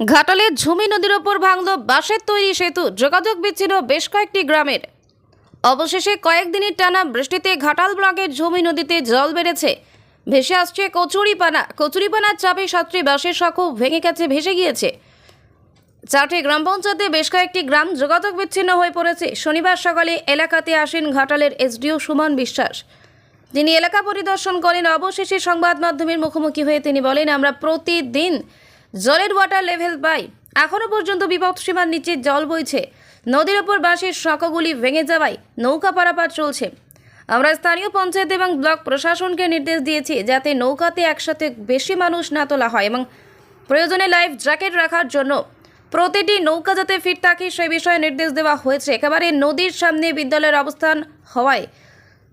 ঘাটালের ঝুমি নদীর ওপর ভাঙল বাঁশের তৈরি সেতু। যোগাযোগ বিচ্ছিন্ন বেশ কয়েকটি গ্রামের। অবশেষে কয়েকদিনের টানা বৃষ্টিতে ঘাটাল ব্লকের ঝুমি নদীতে জল বেড়েছে। ভেসে আসছে কচুরিপানা। কচুরিপানার চাপে সাতটি বাঁশের শাখো ভেঙে গেছে, ভেসে গিয়েছে। চারটি গ্রাম পঞ্চায়েতে বেশ কয়েকটি গ্রাম যোগাযোগ বিচ্ছিন্ন হয়ে পড়েছে। শনিবার সকালে এলাকাতে আসেন ঘাটালের এসডিও সুমন বিশ্বাস। তিনি এলাকা পরিদর্শন করেন, অবশেষে সংবাদ মাধ্যমের মুখোমুখি হয়ে তিনি বলেন, আমরা প্রতিদিন জলের ওয়াটার লেভেল পাই। এখনও পর্যন্ত বিপদসীমার নিচে জল বইছে। নদীর ওপর বাঁশের শাঁখগুলি ভেঙে যাওয়ায় নৌকা পারাপার চলছে। আমরা স্থানীয় পঞ্চায়েত এবং ব্লক প্রশাসনকে নির্দেশ দিয়েছি যাতে নৌকাতে একসাথে বেশি মানুষ না তোলা হয় এবং প্রয়োজনে লাইফ জ্যাকেট রাখার জন্য প্রতিটি নৌকা যাতে ফিট থাকে সে বিষয়ে নির্দেশ দেওয়া হয়েছে। একেবারে নদীর সামনে বিদ্যালয়ের অবস্থান হওয়ায়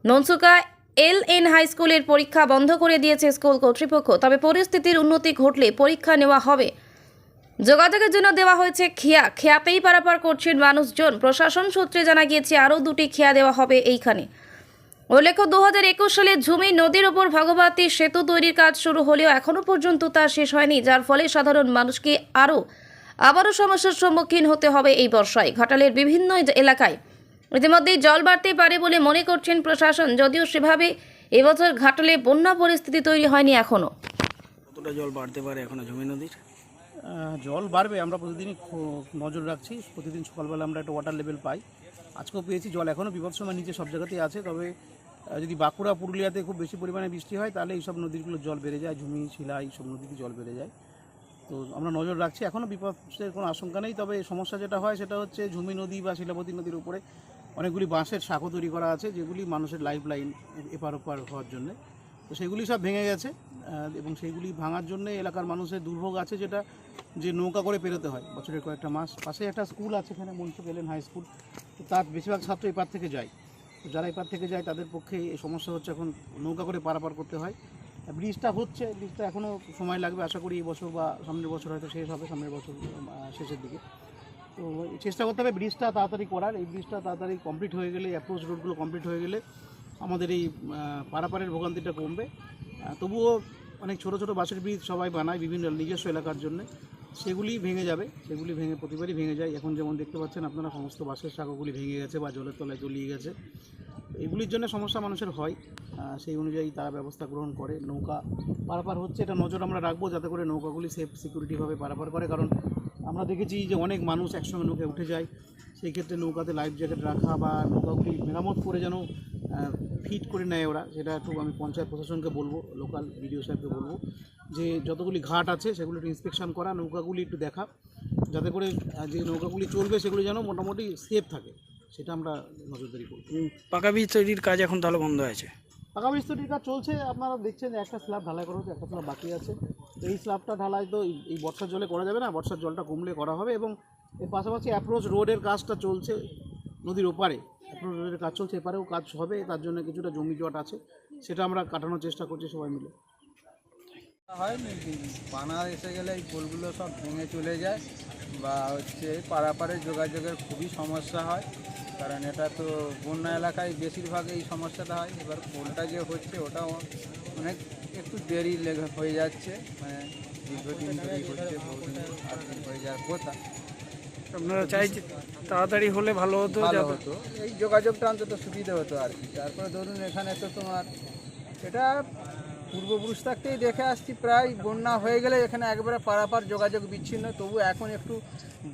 ননসুকা এল এন হাই স্কুলের পরীক্ষা বন্ধ করে দিয়েছে স্কুল কর্তৃপক্ষ, তবে পরিস্থিতির উন্নতি ঘটলে পরীক্ষা নেওয়া হবে। যোগাযোগের জন্য দেওয়া হয়েছে খেয়া। খেয়াতেই পারাপার করছেন মানুষজন। প্রশাসন সূত্রে জানা গিয়েছে, আরও দুটি খেয়া দেওয়া হবে এইখানে। উল্লেখ্য দু হাজার একুশ সালে ঝুমি নদীর ওপর ভগবতী সেতু তৈরির কাজ শুরু হলেও এখনও পর্যন্ত তা শেষ হয়নি, যার ফলে সাধারণ মানুষকে আরও আবারও সমস্যার সম্মুখীন হতে হবে এই বর্ষায়। ঘাটালের বিভিন্ন এলাকায় ইতিমধ্যেই জল বাড়তে পারে বলে মনে করছেন প্রশাসন। যদিও সেভাবে এবছর ঘাটলে বন্যা পরিস্থিতি তৈরি হয়নি এখনও কতটা জল বাড়তে পারে এখনও জমি নদীর? জল বাড়বে আমরা প্রতিদিনই খো- নজর রাখছি। প্রতিদিন সকালবেলা আমরা একটা ওয়াটার লেভেল পাই। আজকেও পেয়েছি জল এখনও বিপদসীমার নিচে সব জায়গাতেই আছে। তবে যদি বাঁকুড়া পুরুলিয়াতে খুব বেশি পরিমাণে বৃষ্টি হয় তাহলে এইসব নদীগুলো জল বেড়ে যায়। ঝুমি শিলা এইসব নদীতে জল বেড়ে যায়। তো আমরা নজর রাখছি। এখনও বিপদের কোনো আশঙ্কা নেই, তবে সমস্যা যেটা হয় সেটা হচ্ছে ঝুমি নদী বা শিলাবতী নদীর উপরে অনেকগুলি বাঁশের শাখো তৈরি করা আছে, যেগুলি মানুষের লাইফ লাইন এপার ওপার হওয়ার জন্য। তো সেগুলি সব ভেঙে গেছে এবং সেইগুলি ভাঙার জন্য এলাকার মানুষের দুর্ভোগ আছে যেটা যে নৌকা করে পেরোতে হয় বছরের কয়েকটা মাস। পাশে একটা স্কুল আছে এখানে, মনসুখ এলেন হাই স্কুল। তো তার বেশিরভাগ ছাত্র এপার থেকে যায়। তো যারা এপার থেকে যায় তাদের পক্ষে এই সমস্যা হচ্ছে এখন নৌকা করে পারাপার করতে হয়। ব্রিজটা হচ্ছে, ব্রিজটা এখনও সময় লাগবে, আশা করি এই বছর বা সামনের বছর হয়তো শেষ হবে, সামনের বছর শেষের দিকে। তো চেষ্টা করতে হবে ব্রিজটা তাড়াতাড়ি করার। এই ব্রিজটা তাড়াতাড়ি কমপ্লিট হয়ে গেলে অ্যাপ্রোচ রোডগুলো কমপ্লিট হয়ে গেলে আমাদের এই পারাপারের ভোগান্তিটা কমবে। তবুও অনেক ছোট ছোট বাসের ব্রিজ সবাই বানায় বিভিন্ন নিজস্ব এলাকার জন্য। সেগুলি ভেঙে যাবে, সেগুলি ভেঙে, প্রতিবারই ভেঙে যায়। এখন যেমন দেখতে পাচ্ছেন আপনারা, সমস্ত বাসের শাখাগুলি ভেঙে গেছে বা জলের তলায় তলিয়ে গেছে। এগুলির জন্য সমস্যা মানুষের হয়। সেই অনুযায়ী তারা ব্যবস্থা গ্রহণ করে। নৌকা পারাপার হচ্ছে, এটা নজর আমরা রাখব যাতে করে নৌকাগুলি সেফ সিকিউরিটিভাবে পারাপার করে। কারণ আমরা দেখেছি যে অনেক মানুষ একসঙ্গে নৌকায় উঠে যায়। সেই ক্ষেত্রে নৌকাতে লাইফ জ্যাকেট রাখা বা নৌকাগুলি মেরামত করে যেন ফিট করে নেয় ওরা, সেটা একটু আমি পঞ্চায়েত প্রশাসনকে বলব লোকাল বিডিও সাহেবকে বলব। যে যতগুলি ঘাট আছে, সেগুলো একটু ইন্সপেকশন করা, নৌকাগুলি একটু দেখা। যাতে করে যে নৌকাগুলি চলবে, সেগুলো যেন মোটামুটি সেফ থাকে। সেটা আমরা নজরদারি করব পাকা বীজ তৈরির কাজ এখন তাহলে বন্ধ আছে। পাকা বীজ তৈরির কাজ চলছে আপনারা দেখছেন একটা স্ল্যাব ঢালাই করা হচ্ছে একটা স্ল্যাব বাকি আছে। তো এই স্ল্যাবটা ঢালাই তো এই- বর্ষার জলে করা যাবে না বর্ষার জলটা কমলে করা হবে এবং এর পাশাপাশি অ্যাপ্রোচ রোডের কাজটা চলছে নদীর ওপারে। অ্যাপ্রোচ রোডের কাজ চলছে এপারেও কাজ হবে তার জন্য কিছুটা জমি জট আছে সেটা আমরা কাটানোর চেষ্টা করছি সবাই মিলে। হয় না পানা এসে গেলে এই পোলগুলো সব ভেঙে চলে যায়। বা হচ্ছে পারাপারে যোগাযোগের খুবই সমস্যা হয়। কারণ এটা তো বন্যা এলাকায় বেশিরভাগ এই সমস্যাটা হয়। এবার পোলটা যে হচ্ছে ওটাও অনেক একটু দেরি লেগে হয়ে যাচ্ছে। মানে দীর্ঘদিন ধরেই হচ্ছে বহুদিন হয়ে যাওয়ার কথা। আপনারা চাইছে তাড়াতাড়ি হলে ভালো হতো ভালো হতো। এই যোগাযোগটা অন্তত সুবিধা হতো আর কি। তারপরে ধরুন এখানে তো তোমার এটা পূর্বপুরুষ থাকতেই দেখে আসছি প্রায় বন্যা হয়ে গেলে এখানে একবারে পারাপার যোগাযোগ বিচ্ছিন্ন। তবু এখন একটু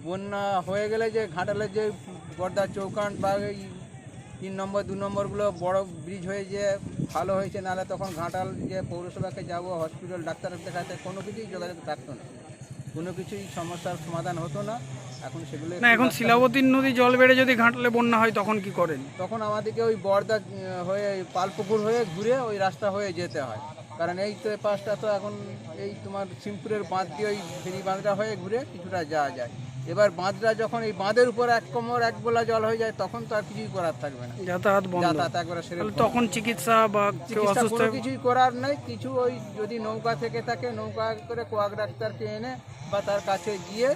বন্যা হয়ে গেলে যে ঘাটালের যে বর্দার চৌকান বা এই তিন নম্বর দু নম্বরগুলো বড় ব্রিজ হয়ে যে ভালো হয়েছে নাহলে তখন ঘাটাল যে পৌরসভাকে যাব হসপিটাল ডাক্তার দেখাতে কোনো কিছুই যোগাযোগ থাকতো না। কোনো কিছুই সমস্যার সমাধান হতো না। এখন সেগুলো না এখন শিলাবতীর নদী জল বেড়ে যদি ঘাটলে বন্যা হয় তখন কি করেন? তখন আমাদেরকে ওই বর্দা হয়ে পালপুকুর হয়ে ঘুরে ওই রাস্তা হয়ে যেতে হয়। কারণ এই তো পাশটা তো এখন এই তোমার সিমপুরের বাঁধ দিয়ে ওই ফেরি বাঁধটা হয়ে ঘুরে কিছুটা যাওয়া যায়। এবার বাঁধটা যখন এই বাঁধের উপর এক কোমর এক গোলা জল হয়ে যায় তখন তো আর কিছুই করার থাকবে না। যাতায়াত বন্ধ। যাতায়াত একবারে সেরে তখন চিকিৎসা বা চিকিৎসা অসুস্থ কিছুই করার নেই কিছু ওই যদি নৌকা থেকে থাকে নৌকা করে কোয়াক ডাক্তারকে এনে বা তার কাছে গিয়ে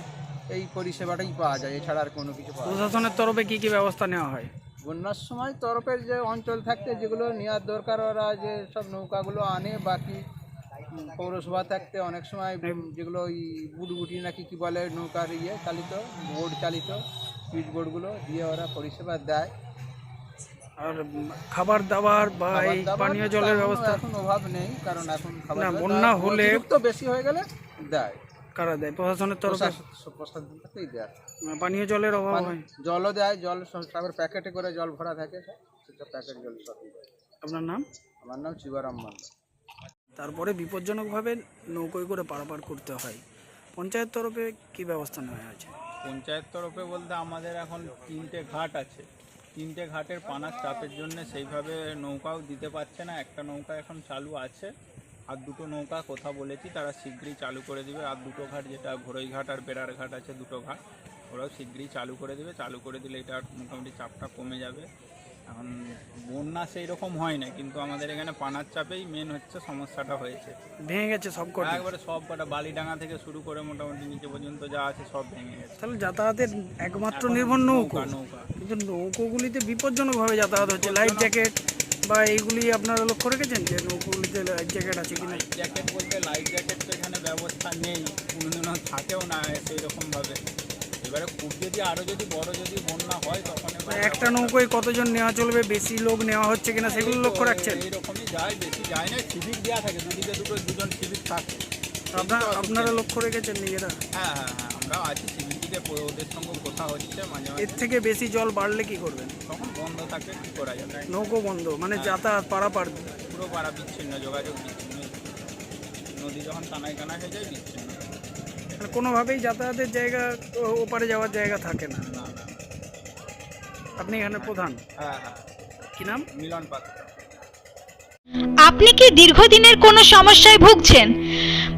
এই পরিষেবাটাই পাওয়া যায় এছাড়া আর কোনো কিছু। প্রশাসনের তরফে কি কি ব্যবস্থা নেওয়া হয়? বন্যার সময় তরফের যে অঞ্চল থাকতে যেগুলো নেওয়ার দরকার ওরা যে সব নৌকাগুলো আনে বাকি পৌরসভা থাকতে অনেক সময় যেগুলো ওই বুটবুটি নাকি কি বলে নৌকার ইয়ে চালিত বোর্ড চালিত সুইচ বোর্ডগুলো দিয়ে ওরা পরিষেবা দেয়। আর খাবার দাবার বা এই পানীয় জলের ব্যবস্থা? এখন অভাব নেই কারণ এখন খাবার বন্যা হলে- তো বেশি হয়ে গেলে দেয়। কারা দেয় প্রশাসনের তরফে। প্রশাসন প্রশাসন থেকেই দেয়। পানীয় জলের অভাব হয়। জলও দেয় জল সব- তারপর প্যাকেটে করে জল ভরা থাকে সেটা প্যাকেট জল সব দেয়। আপনার নাম? আমার নাম শিবারাম মান্না তারপরে বিপজ্জনকভাবে নৌকোয় করে পারাপার করতে হয়। পঞ্চায়েত তরফে কি ব্যবস্থা নেওয়া হয়েছে? পঞ্চায়েত তরফে বলতে আমাদের এখন তিনটে ঘাট আছে। তিনটে ঘাটের পানার চাপের জন্য সেইভাবে নৌকাও দিতে পারছে না। একটা নৌকা এখন চালু আছে। আর দুটো নৌকা কথা বলেছি তারা শীঘ্রই চালু করে দিবে। আর দুটো ঘাট যেটা ঘোড়ই ঘাট আর বেড়ার ঘাট আছে দুটো ঘাট ওরাও শীঘ্রই চালু করে দেবে। চালু করে দিলে এটা মোটামুটি চাপটা কমে যাবে। এখন বন্যা সেই রকম হয় না কিন্তু আমাদের এখানে পানার চাপেই মেন হচ্ছে সমস্যাটা হয়েছে। ভেঙে গেছে সব কটা। একবারে সব কটা বালিডাঙ্গা থেকে শুরু করে মোটামুটি নিচে পর্যন্ত যা আছে সব ভেঙে গেছে। তাহলে যাতায়াতের একমাত্র নির্ভর নৌকা। নৌকা। কিন্তু নৌকোগুলিতে বিপজ্জনকভাবে যাতায়াত হচ্ছে লাইফ জ্যাকেট বা এইগুলি আপনারা লক্ষ্য রেখেছেন যে নৌকোগুলিতে লাইফ জ্যাকেট আছে কিনা? জ্যাকেট বলতে লাইফ জ্যাকেট তো এখানে ব্যবস্থা নেই কোনোদিনও থাকেও না সেই রকম ভাবে এবারে খুব যদি আরও যদি বড় যদি বন্যা হয় তখন মানে একটা নৌকোয় কতজন নেওয়া চলবে বেশি লোক নেওয়া হচ্ছে কিনা সেগুলো লক্ষ্য রাখছেন? এইরকমই যায় বেশি যায় না সিভিক দেওয়া থাকে দুদিকে দুটো দুজন সিভিক থাকে। আপনারা আপনারা লক্ষ্য রেখেছেন নিজেরা? হ্যাঁ হ্যাঁ হ্যাঁ আমরাও আছি সিভিক দিকে ওদের সঙ্গে কথা হচ্ছে মাঝে এর থেকে বেশি জল বাড়লে কি করবেন? তখন বন্ধ থাকে কি করা যাবে নৌকো বন্ধ মানে যাতায়াত পারাপার। পুরো পাড়া বিচ্ছিন্ন যোগাযোগ বিচ্ছিন্ন। নদী যখন কানায় কানা হয়ে যায় বিচ্ছিন্ন। মানে কোনোভাবেই যাতায়াতের জায়গা ও- ওপারে যাওয়ার জায়গা থাকে না। না না। আপনি এখানে প্রধান? হ্যাঁ হ্যাঁ। কি নাম? মিলন পাত্র। আপনি কি দীর্ঘদিনের কোনো সমস্যায় ভুগছেন?